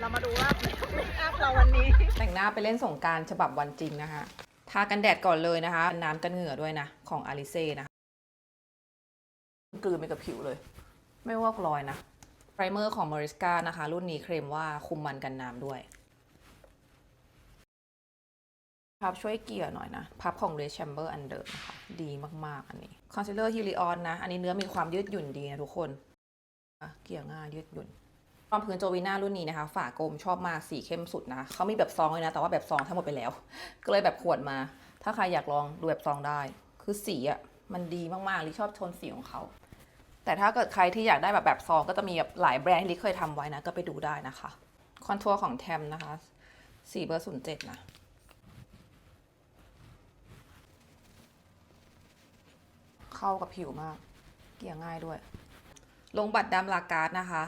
เรามาดูว่าเมคอัพเราวันนี้ แต่งหน้าไปเล่นสงการฉบับวันจริงนะคะ ทากันแดดก่อนเลยนะคะ น้ำกันเหงื่อด้วยนะ ของอาริเซ่นะกลืนไปกับผิวเลย ไม่วอกรอยนะ ไพรเมอร์ของ Mariska นะคะ รุ่นนี้เคลมว่าคุมมันกันน้ำด้วยพับช่วยเกลี่ยหน่อยนะ พับของ Red Chamber อันเดิมนะคะดีมาก ๆ อันนี้ Concealer Helion นนะ อันนี้เนื้อมีความยืดหยุ่นดีนะทุกคน เกลี่ยง่ายยืดหยุ่น รองพื้นโจวีน่ารุ่นนี้นะคะ ฝากลมชอบมากสีเข้มสุดนะเขามีแบบซองเลยนะ แต่ว่าแบบซองทั้งหมดไปแล้ว ก็เลยแบบขวดมา ถ้าใครอยากลองดูแบบซองได้ คือสีอะ่ะมันดีมากๆลิชอบโทนสีของเขาแต่ถ้าเกิดใครที่อยากได้แบบแบบซองก็จะมีแบบหลายแบรนด์ที่ลิเคยทำไว้นะ ก็ไปดูได้นะคะคอนทัวร์ของแทมนะคะสีเบอร์ศูนย์เจ็ดนะเข้ากับผิวมาก เกลี่ยง่ายด้วย ลงบัตรดำลาการ์ดนะคะ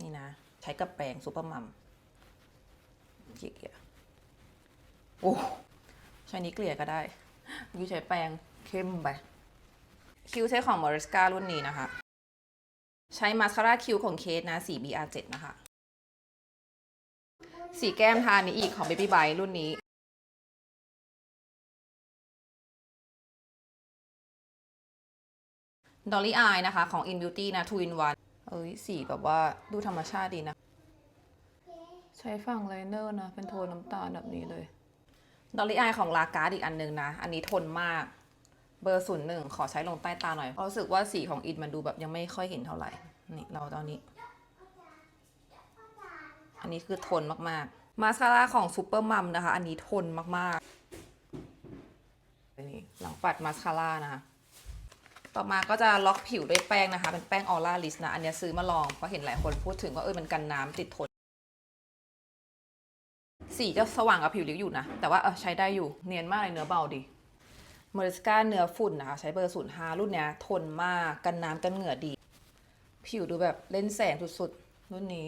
นี่นะ ใช้กับแปรงซูเปอร์มัมเกลี่ยโอ้ใช้นี้เกลี่ยก็ได้ยูใช้แปรงเข้มไป คิวใช้ของ Mariska รุ่นนี้นะคะ ใช้มาสคาร่าคิวของเคสนะสี BR7 นะคะ สีแก้มทานี้อีกของ Baby b y รุ่นนี้ Dolly Eye นะคะ ของ In Beauty นะ Two in One เอ้ยสีแบบว่าดูธรรมชาติดีนะ ใช้ฝั่งไลเนอร์นะ เป็นโทนน้ำตาลแบบนี้เลย Dolly Eye ของลาการ์ดอีกอันหนึงนะ อันนี้ทนมากเบอร์ศูนย์หนึ่งขอใช้ลงใต้ตาหน่อยเพราะรู้สึกว่าสีของอินมันดูแบบยังไม่ค่อยเห็นเท่าไหร่ นี่เราตอนนี้ อันนี้คือทนมากๆ มาสคาร่าของซูเปอร์มัมนะคะ อันนี้ทนมากๆนี่หลังปัดมาสคาร่านะคะ ต่อมาก็จะล็อกผิวด้วยแป้งนะคะ เป็นแป้งออร่าลิสนะ อันนี้ซื้อมาลองเพราะเห็นหลายคนพูดถึงว่าเออมันกันน้ำติดทน สีจะสว่างกับผิวลิวอยู่นะ แต่ว่าเออใช้ได้อยู่เนียนมากเลยเนื้อเบาดีเมอริสกาเนื้อฝุ่นนะคะ ใช้เบอร์ศูนย์ห้ารุ่นเนี้ยทนมากกันน้ำกันเหงื่อดี ผิวดูแบบเล่นแสงสุดๆ รุ่นนี้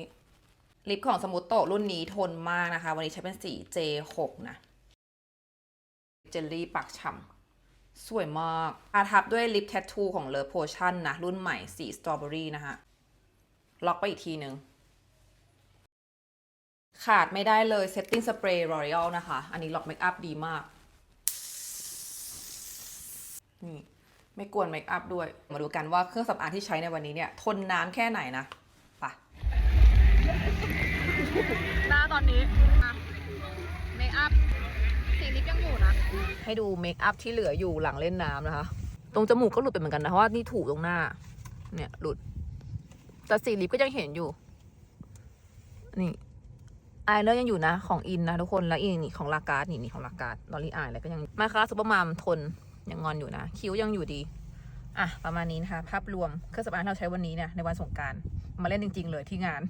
ลิปของสมูทโตรุ่นนี้ทนมากนะคะ วันนี้ใช้เป็นสี J6 นะ เจลลี่ปากฉ่ำ สวยมากอาทับด้วยลิปแท t ทูของเลอโพชั่นนะ รุ่นใหม่สีสตรอเบอรี่นะคะล็อกไปอีกทีหนึ่งขาดไม่ได้เลย Setting Spray L'Oreal นะคะ อันนี้ล็อกเมคอัพดีมาก นี่ ไม่กวนเมคอัพด้วย มาดูกันว่าเครื่องสำอางที่ใช้ในวันนี้เนี่ย ทนนานแค่ไหนนะ ให้ดูเมคอัพที่เหลืออยู่หลังเล่นน้ำนะคะ ตรงจมูกก็หลุดไปเหมือนกันนะเพราะว่านี่ถูตรงหน้า เนี่ยหลุด แต่สีลิปก็ยังเห็นอยู่ นี่อายเลอร์ยังอยู่นะ ของอินนะทุกคนแล้วอีกนี่ของลาการ์ดนี่นี่ของลาการ์ดลอรี่อายอะไรก็ยังมาคาซุปเปอร์มามทนยังงอนอยู่นะ คิ้วยังอยู่ดีอะประมาณนี้นะคะ ภาพรวมเครื่องสำอางที่เราใช้วันนี้เนี่ยในวันสงการมาเล่นจริง ๆ เลยที่งาน